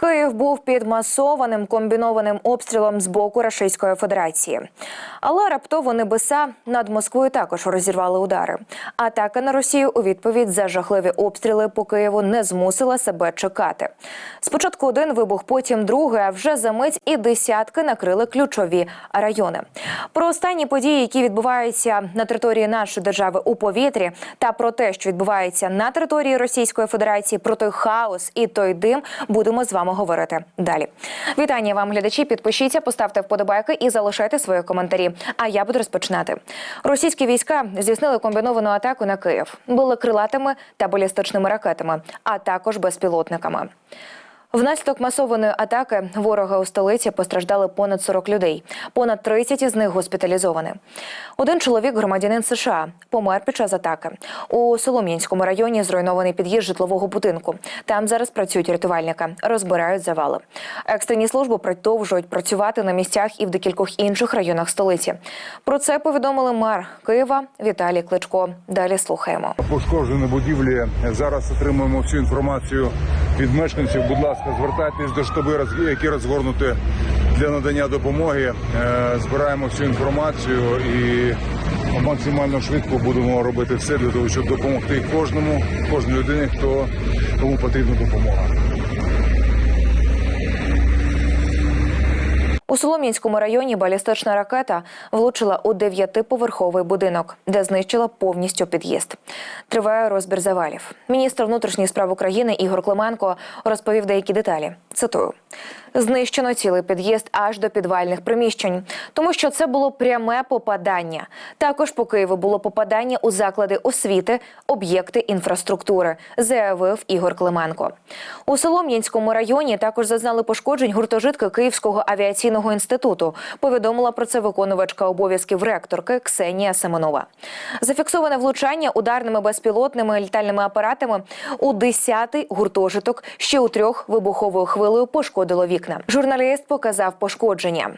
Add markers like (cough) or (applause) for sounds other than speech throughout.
Київ був під масованим комбінованим обстрілом з боку Російської Федерації. Але раптово небеса над Москвою також розірвали удари. Атака на Росію у відповідь за жахливі обстріли по Києву не змусила себе чекати. Спочатку один вибух, потім другий, а вже за мить і десятки накрили ключові райони. Про останні події, які відбуваються на території нашої держави у повітрі, та про те, що відбувається на території Російської Федерації, про той хаос і той дим, будемо з вами говорити далі. Вітання вам, глядачі. Підпишіться, поставте вподобайки і залишайте свої коментарі. А я буду розпочинати. Російські війська здійснили комбіновану атаку на Київ, били крилатими та балістичними ракетами, а також безпілотниками. Внаслідок масованої атаки ворога у столиці постраждали понад 40 людей. Понад 30 із них госпіталізовані. Один чоловік, громадянин США, помер під час атаки. У Солом'янському районі зруйнований під'їзд житлового будинку. Там зараз працюють рятувальники, розбирають завали. Екстрені служби продовжують працювати на місцях і в декількох інших районах столиці. Про це повідомили мер Києва Віталій Кличко. Далі слухаємо. пошкоджені будівлі. Зараз отримуємо всю інформацію від мешканців. Будь ласка, звертайтесь до штаби, які розгорнуті для надання допомоги. Е, Збираємо всю інформацію і максимально швидко будемо робити все для того, щоб допомогти кожному, кожній людині, хто кому потрібна допомога. У Солом'янському районі балістична ракета влучила у дев'ятиповерховий будинок, де знищила повністю під'їзд. Триває розбір завалів. Міністр внутрішніх справ України Ігор Клименко розповів деякі деталі. Цитую: знищено цілий під'їзд аж до підвальних приміщень, тому що це було пряме попадання. Також по Києву було попадання у заклади освіти, об'єкти інфраструктури, заявив Ігор Клименко. У Солом'янському районі також зазнали пошкоджень гуртожитки Київського авіаційного інституту. Повідомила про це виконувачка обов'язків ректорки Ксенія Семенова. Зафіксоване влучання ударними безпілотними літальними апаратами у 10-й гуртожиток. Ще у трьох вибуховою хвилею пошкодило вікна. Журналіст показав пошкодження.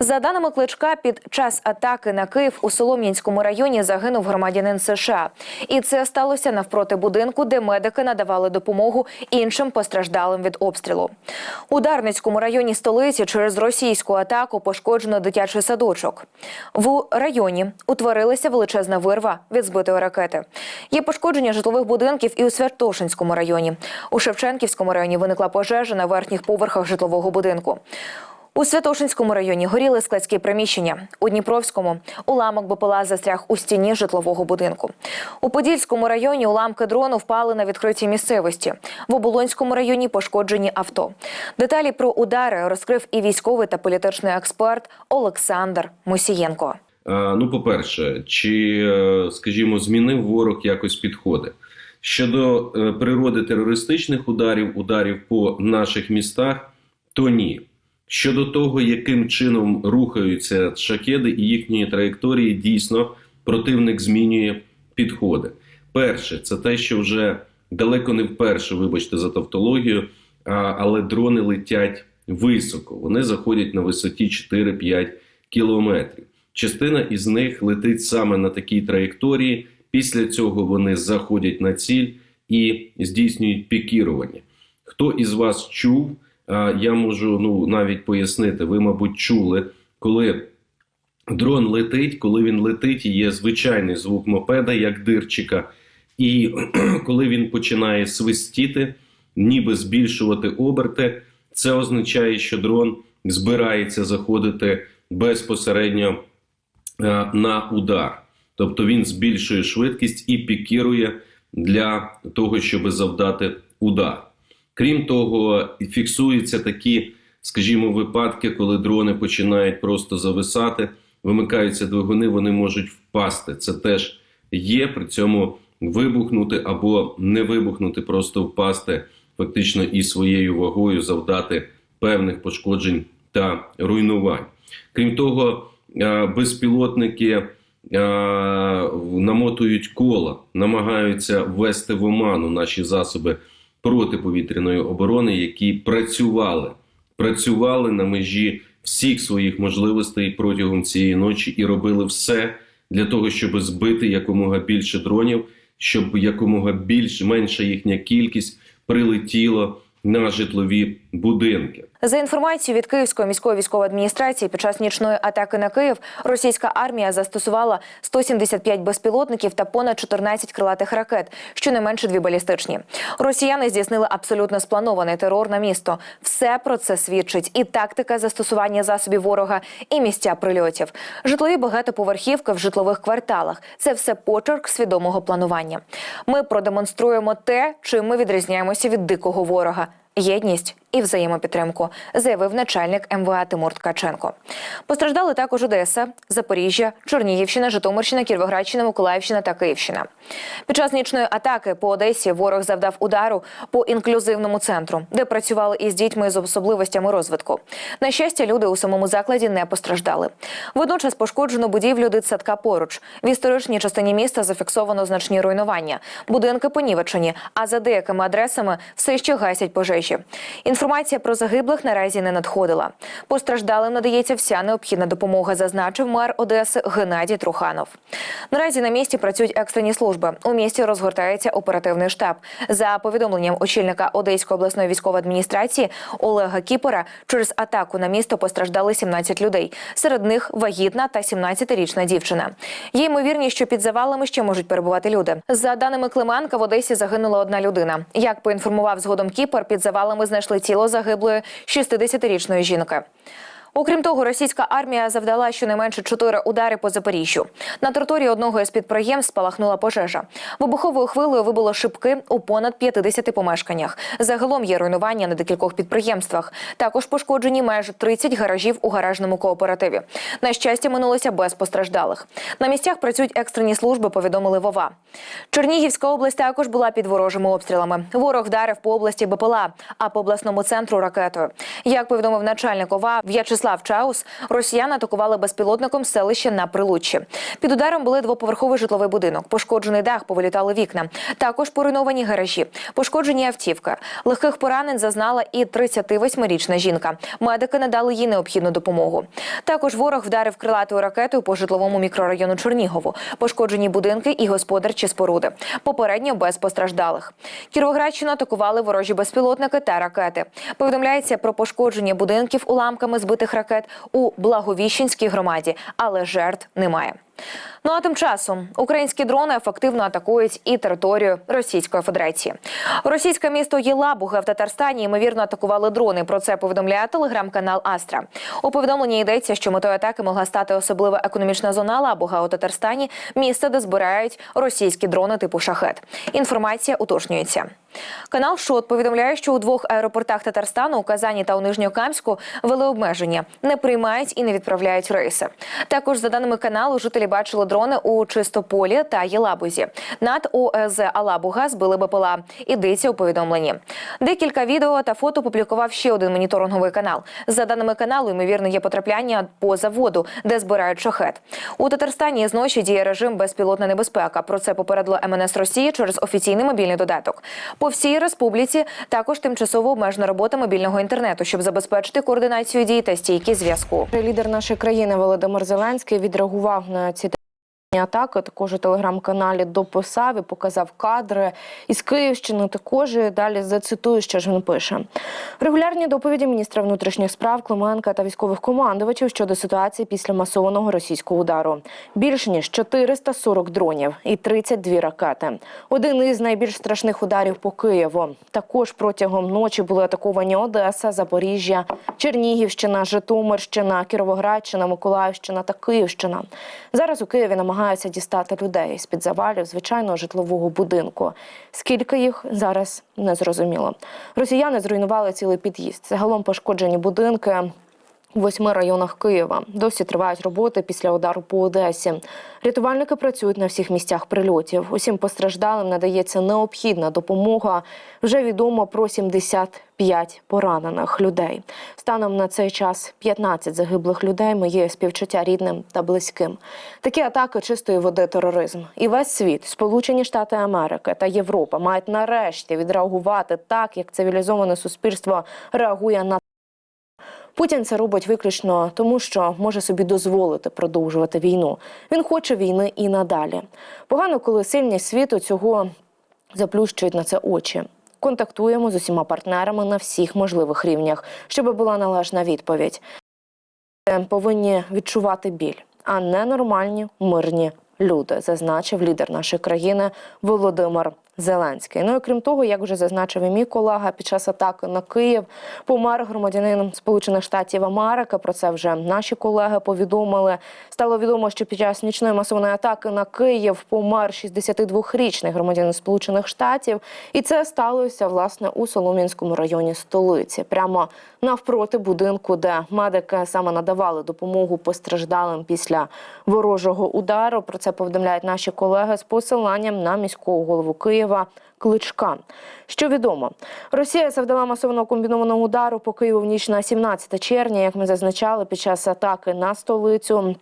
За даними кличка, під час атаки на Київ у Солом'янському районі загинув громадянин США. І це сталося навпроти будинку, де медики надавали допомогу іншим постраждалим від обстрілу. У Дарницькому районі столиці через російську атаку пошкоджено дитячий садочок. В районі утворилася величезна вирва від збитої ракети. Є пошкодження житлових будинків і у Святошинському районі. У Шевченківському районі виникла пожежа на верхніх поверхах житлового будинку. У Святошинському районі горіли складські приміщення. У Дніпровському уламок БПЛА застряг у стіні житлового будинку. У Подільському районі уламки дрону впали на відкритій місцевості. В Оболонському районі пошкоджені авто. Деталі про удари розкрив і військовий та політичний експерт Олександр Мусієнко. Ну, по-перше, чи, е, скажімо, змінив ворог якось підходи щодо е, природи терористичних ударів, ударів по наших містах, то ні. Щодо того, яким чином рухаються шахеди і їхньої траєкторії, дійсно противник змінює підходи. Перше, це те, що вже далеко не вперше, вибачте за тавтологію, але дрони летять високо. Вони заходять на висоті 4-5 кілометрів. Частина із них летить саме на такій траєкторії. Після цього вони заходять на ціль і здійснюють пікірування. Хто із вас чув? Я можу ну навіть пояснити. Ви, мабуть, чули, коли дрон летить, коли він летить, є звичайний звук мопеда, як дирчика. І (clears throat) коли він починає свистіти, ніби збільшувати оберти, це означає, що дрон збирається заходити безпосередньо е, на удар. Тобто він збільшує швидкість і пікірує для того, щоб завдати удар. Крім того, фіксуються такі, скажімо, випадки, коли дрони починають просто зависати, вимикаються двигуни, вони можуть впасти. Це теж є, при цьому вибухнути або не вибухнути, просто впасти фактично і своєю вагою завдати певних пошкоджень та руйнувань. Крім того, безпілотники намотують кола, намагаються ввести в оману наші засоби протиповітряної оборони, які працювали, працювали на межі всіх своїх можливостей протягом цієї ночі і робили все для того, щоб збити якомога більше дронів, щоб якомога більш менша їхня кількість прилетіло на житлові будинки. За інформацією від Київської міської військової адміністрації, під час нічної атаки на Київ російська армія застосувала 175 безпілотників та понад 14 крилатих ракет, щонайменше дві балістичні. Росіяни здійснили абсолютно спланований терор на місто. Все про це свідчить і тактика застосування засобів ворога, і місця прильотів. Житлові багатоповерхівки в житлових кварталах. Це все почерк свідомого планування. Ми продемонструємо те, чим ми відрізняємося від дикого ворога. Єдність і взаємопідтримку, заявив начальник МВА Тимур Ткаченко. Постраждали також Одеса, Запоріжжя, Чернігівщина, Житомирщина, Кіровоградщина, Миколаївщина та Київщина. Під час нічної атаки по Одесі ворог завдав удару по інклюзивному центру, де працювали із дітьми з особливостями розвитку. На щастя, люди у самому закладі не постраждали. Водночас пошкоджено будівлю дитсадка поруч. В історичній частині міста зафіксовано значні руйнування. Будинки понівечені, а за деякими адресами все ще гасять пожежі. Інформація про загиблих наразі не надходила. Постраждалим надається вся необхідна допомога, зазначив мер Одеси Геннадій Труханов. Наразі на місці працюють екстрені служби. У місті розгортається оперативний штаб. За повідомленням очільника Одеської обласної військової адміністрації Олега Кіпора, через атаку на місто постраждали 17 людей. Серед них вагітна та 17-річна дівчина. Є ймовірність, що під завалами ще можуть перебувати люди. За даними Клименка, в Одесі загинула одна людина. Як поінформував згодом Кіпер, під завалами знайшли тіло загиблої 60-річної жінки. Окрім того, російська армія завдала щонайменше чотири удари по Запоріжжю. На території одного із підприємств спалахнула пожежа. Вибуховою хвилею вибуло шибки у понад 50 помешканнях. Загалом є руйнування на декількох підприємствах. Також пошкоджені майже 30 гаражів у гаражному кооперативі. На щастя, минулося без постраждалих. На місцях працюють екстрені служби. Повідомили Вова. Чернігівська область також була під ворожими обстрілами. Ворог вдарив по області БПЛА, а по обласному центру ракетою. Як повідомив начальник ОВА В'ячеслав Чаус, росіяни атакували безпілотником селище на Прилуччі. Під ударом були двоповерховий житловий будинок. Пошкоджений дах, повилітали вікна. Також поруйновані гаражі, пошкоджені автівки. Легких поранень зазнала і 38-річна жінка. Медики надали їй необхідну допомогу. Також ворог вдарив крилатою ракетою по житловому мікрорайону Чернігову. Пошкоджені будинки і господарчі споруди. Попередньо без постраждалих. Кіровоградщину атакували ворожі безпілотники та ракети. Повідомляється про пошкодження будинків уламками збитих ракет у Благовіщенській громаді, але жертв немає. Ну а тим часом українські дрони ефективно атакують і територію Російської Федерації. Російське місто Єлабуга в Татарстані ймовірно атакували дрони. Про це повідомляє телеграм-канал Астра. У повідомленні йдеться, що метою атаки могла стати особлива економічна зона Лабуга у Татарстані, місце, де збирають російські дрони типу шахет. Інформація уточнюється. Канал Шот повідомляє, що у двох аеропортах Татарстану у Казані та у Нижньокамську ввели обмеження, не приймають і не відправляють рейси. Також за даними каналу, жителі бачили дрони у Чистополі та Єлабузі. Над ОЕЗ Алабуга збили БПЛА. Ідеться у повідомленні. Декілька відео та фото публікував ще один моніторинговий канал. За даними каналу, ймовірно, є потрапляння по заводу, де збирають шахет. У Татарстані зночі діє режим безпілотна небезпека. Про це попередило МНС Росії через офіційний мобільний додаток. По всій республіці також тимчасово обмежена робота мобільного інтернету, щоб забезпечити координацію дій та стійкість зв'язку. Лідер нашої країни Володимир Зеленський відреагував на ці атаки. Також у телеграм-каналі дописав і показав кадри із Київщини. Також далі зацитую, що ж він пише. Регулярні доповіді міністра внутрішніх справ Клименка та військових командувачів щодо ситуації після масованого російського удару. Більш ніж 440 дронів і 32 ракети. Один із найбільш страшних ударів по Києву. Також протягом ночі були атаковані Одеса, Запоріжжя, Чернігівщина, Житомирщина, Кіровоградщина, Миколаївщина та Київщина. Зараз у Києві намагаються дістати людей з під завалів звичайного житлового будинку. Скільки їх зараз не зрозуміло. Росіяни зруйнували цілий під'їзд. Загалом пошкоджені будинки. У восьми районах Києва досі тривають роботи після удару по Одесі. Рятувальники працюють на всіх місцях прильотів. Усім постраждалим надається необхідна допомога. Вже відомо про 75 поранених людей. Станом на цей час 15 загиблих людей. Моє співчуття рідним та близьким. Такі атаки чистої води тероризм. І весь світ, Сполучені Штати Америки та Європа мають нарешті відреагувати так, як цивілізоване суспільство реагує на Путін це робить виключно тому, що може собі дозволити продовжувати війну. Він хоче війни і надалі. Погано, коли сильні світу цього заплющують на це очі. контактуємо з усіма партнерами на всіх можливих рівнях, щоб була належна відповідь. Е, Повинні відчувати біль, а не нормальні мирні люди, зазначив лідер нашої країни Володимир Зеленський. Ну і крім того, як вже зазначив і мій колега, під час атаки на Київ помер громадянин Сполучених Штатів Америки. Про це вже наші колеги повідомили. Стало відомо, що під час нічної масової атаки на Київ помер 62-річний громадянин Сполучених Штатів, і це сталося власне у Солом'янському районі столиці, прямо навпроти будинку, де медики саме надавали допомогу постраждалим після ворожого удару. Про це повідомляють наші колеги з посиланням на міського голову Києва. Кличка. Що відомо, Росія завдала масованого комбінованого удару по Києву в ніч на 17 червня, як ми зазначали, під час атаки на столицю.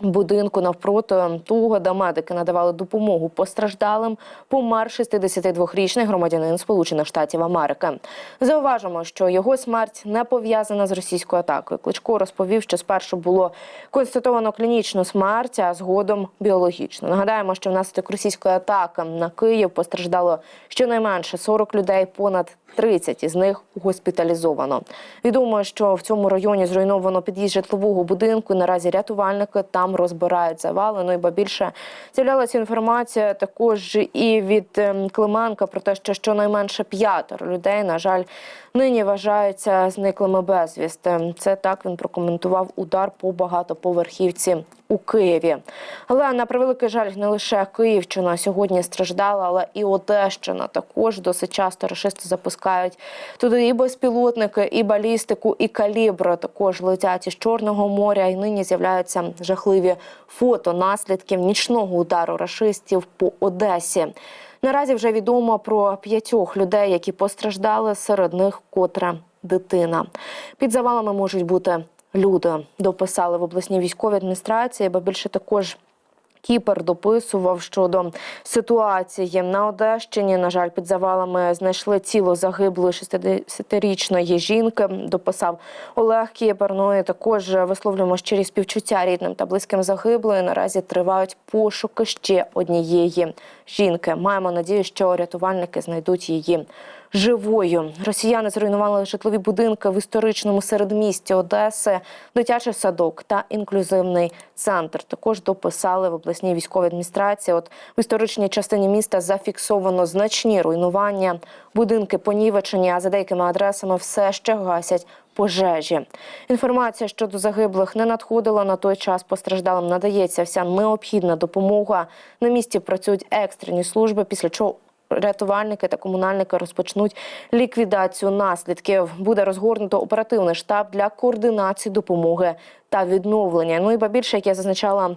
Будинку навпроти того, де медики надавали допомогу постраждалим, помер 62-річний громадянин Сполучених Штатів Америки. Зауважимо, що його смерть не пов'язана з російською атакою. Кличко розповів, що спершу було констатовано клінічну смерть, а згодом біологічну. Нагадаємо, що внаслідок російської атаки на Київ постраждало щонайменше 40 людей, понад 30 із них госпіталізовано. Відомо, що в цьому районі зруйновано під'їзд житлового будинку. Наразі рятувальники там розбирають завали. Ну і ба більше з'являлася інформація також і від ем, Клименка про те, що щонайменше п'ятеро людей, на жаль, нині вважаються зниклими безвісти. Це так він прокоментував удар по багатоповерхівці у Києві. Але на превеликий жаль, не лише Київщина сьогодні страждала, але і Одещина також досить часто рашисти запускають туди і безпілотники, і балістику, і калібри також летять із Чорного моря. І нині з'являються жахливі фото наслідків нічного удару рашистів по Одесі. Наразі вже відомо про п'ятьох людей, які постраждали. Серед них котра дитина. Під завалами можуть бути люди. Дописали в обласній військовій адміністрації, бо більше також. Кіпер дописував щодо ситуації на Одещині. На жаль, під завалами знайшли тіло загиблої 60-річної жінки. Дописав Олег Кіпер. Ну і також висловлюємо щирі співчуття рідним та близьким загиблої. Наразі тривають пошуки ще однієї жінки. Маємо надію, що рятувальники знайдуть її живою. Росіяни зруйнували житлові будинки в історичному середмісті Одеси, дитячий садок та інклюзивний центр. Також дописали в обласній військовій адміністрації. От в історичній частині міста зафіксовано значні руйнування, будинки понівечені, а за деякими адресами все ще гасять. Пожежі інформація щодо загиблих не надходила на той час. Постраждалим надається вся необхідна допомога. На місці працюють екстрені служби, після чого рятувальники та комунальники розпочнуть ліквідацію наслідків. Буде розгорнуто оперативний штаб для координації допомоги та відновлення. Ну і ба більше, як я зазначала.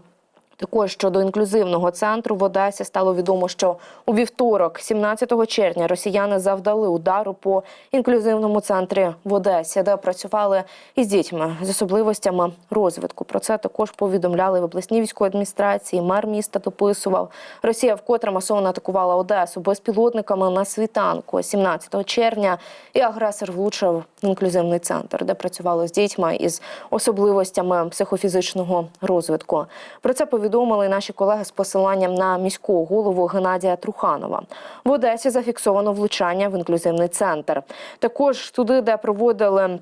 Також щодо інклюзивного центру в Одесі стало відомо, що у вівторок, 17 червня, росіяни завдали удару по інклюзивному центрі в Одесі, де працювали із дітьми з особливостями розвитку. Про це також повідомляли в обласній військовій адміністрації. Мер міста дописував. Росія вкотре масово атакувала Одесу безпілотниками на світанку 17 червня. І агресор влучив інклюзивний центр, де працювали з дітьми із особливостями психофізичного розвитку. Про це повідомляли повідомили наші колеги з посиланням на міського голову Геннадія Труханова. В Одесі зафіксовано влучання в інклюзивний центр. Також туди, де проводили.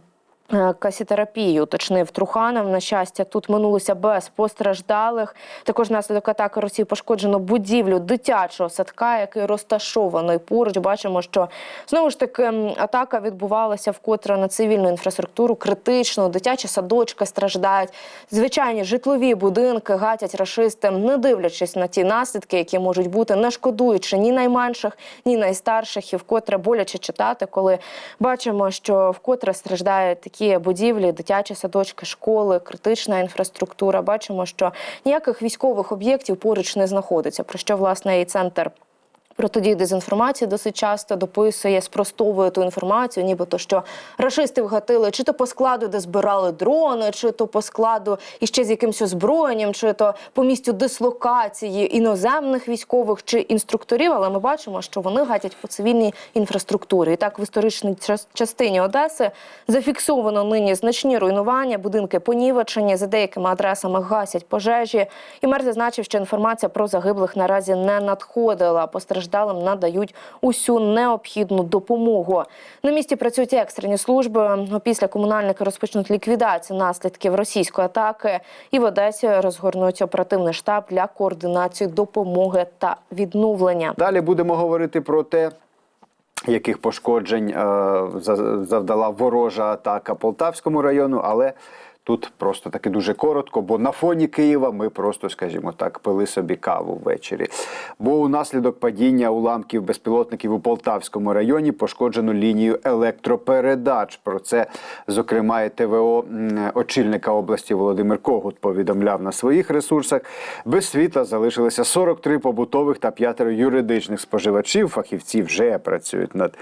Е, Касітерапію уточнив Труханов. На щастя, тут минулося без постраждалих. Також наслідок атаки Росії пошкоджено будівлю дитячого садка, який розташований поруч. Бачимо, що знову ж таки атака відбувалася вкотре на цивільну інфраструктуру, критично. Дитячі садочки страждають. Звичайні житлові будинки гатять рашисти, не дивлячись на ті наслідки, які можуть бути, не шкодуючи ні найменших, ні найстарших. І вкотре боляче читати, коли бачимо, що вкотре страждають такі будівлі, дитячі садочки, школи, критична інфраструктура. Бачимо, що ніяких військових об'єктів поруч не знаходиться. Про що власне і центр. Протидії дезінформації досить часто дописує, спростовує ту інформацію, нібито що рашисти вгатили чи то по складу, де збирали дрони, чи то по складу іще з якимось озброєнням, чи то по місцю дислокації іноземних військових чи інструкторів. Але ми бачимо, що вони гатять по цивільній інфраструктурі. І так в історичній час- частині Одеси зафіксовано нині значні руйнування, будинки понівечені, за деякими адресами гасять пожежі. І мер зазначив, що інформація про загиблих наразі не надходила. Постраждали постраждалим надають усю необхідну допомогу. На місці працюють екстрені служби. Після комунальники розпочнуть ліквідацію наслідків російської атаки, і в Одесі розгорнуть оперативний штаб для координації допомоги та відновлення. Далі будемо говорити про те, яких пошкоджень е, за- завдала ворожа атака Полтавському району, але тут просто таки дуже коротко, бо на фоні Києва ми просто, скажімо так, пили собі каву ввечері. Бо унаслідок падіння уламків безпілотників у Полтавському районі пошкоджено лінію електропередач. Про це, зокрема, і ТВО очільника області Володимир Когут повідомляв на своїх ресурсах. Без світла залишилися 43 побутових та п'ятеро юридичних споживачів. Фахівці вже працюють над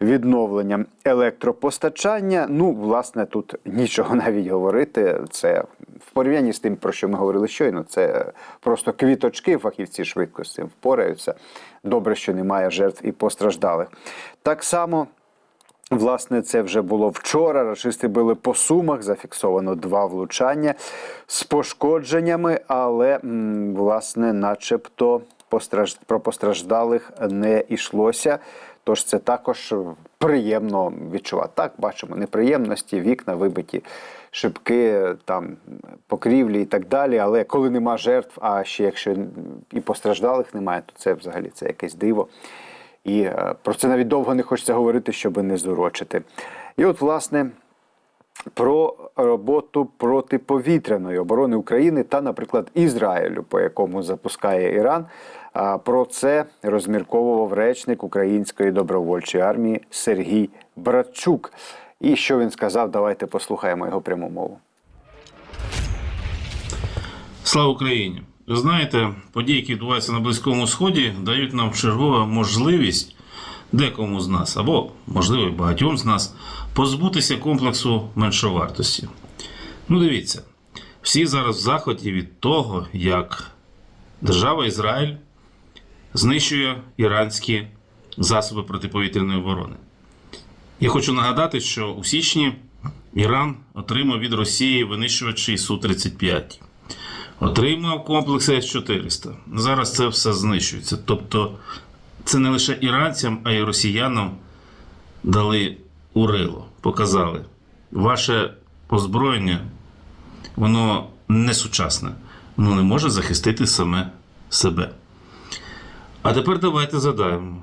відновленням електропостачання. Ну, власне, тут нічого навіть говорити. Це в порівнянні з тим, про що ми говорили щойно. Це просто квіточки. Фахівці швидко з цим впораються. Добре, що немає жертв і постраждалих. Так само. Власне, це вже було вчора. Рашисти били по сумах, зафіксовано два влучання з пошкодженнями, але власне, начебто, про постраждалих не йшлося. Тож це також приємно відчувати. Так, бачимо неприємності, вікна вибиті, шибки, там покрівлі і так далі. Але коли нема жертв, а ще якщо і постраждалих немає, то це взагалі це якесь диво. І е, про це навіть довго не хочеться говорити, щоб не зурочити. І от, власне, про роботу протиповітряної оборони України та, наприклад, Ізраїлю, по якому запускає Іран. Про це розмірковував речник Української добровольчої армії Сергій Братчук. І що він сказав, давайте послухаємо його пряму мову. Слава Україні! Ви знаєте, події, які відбуваються на Близькому Сході, дають нам чергову можливість декому з нас, або, можливо, багатьом з нас, позбутися комплексу меншовартості. Ну, дивіться, всі зараз в захваті від того, як держава Ізраїль знищує іранські засоби протиповітряної оборони. Я хочу нагадати, що у січні Іран отримав від Росії винищувачі Су-35 отримав комплекс С-400. Зараз це все знищується. Тобто це не лише іранцям, а й росіянам дали урило, показали. Ваше озброєння, воно не сучасне, воно не може захистити саме себе. А тепер давайте задаємо.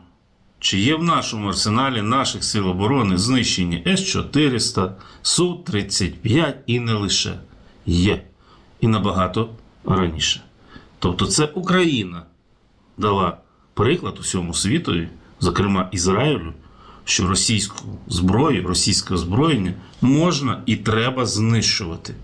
Чи є в нашому арсеналі наших сил оборони знищені С-400, Су-35 і не лише є. І набагато раніше. Тобто це Україна дала приклад усьому світові, зокрема Ізраїлю, що російську зброю, російське озброєння можна і треба знищувати.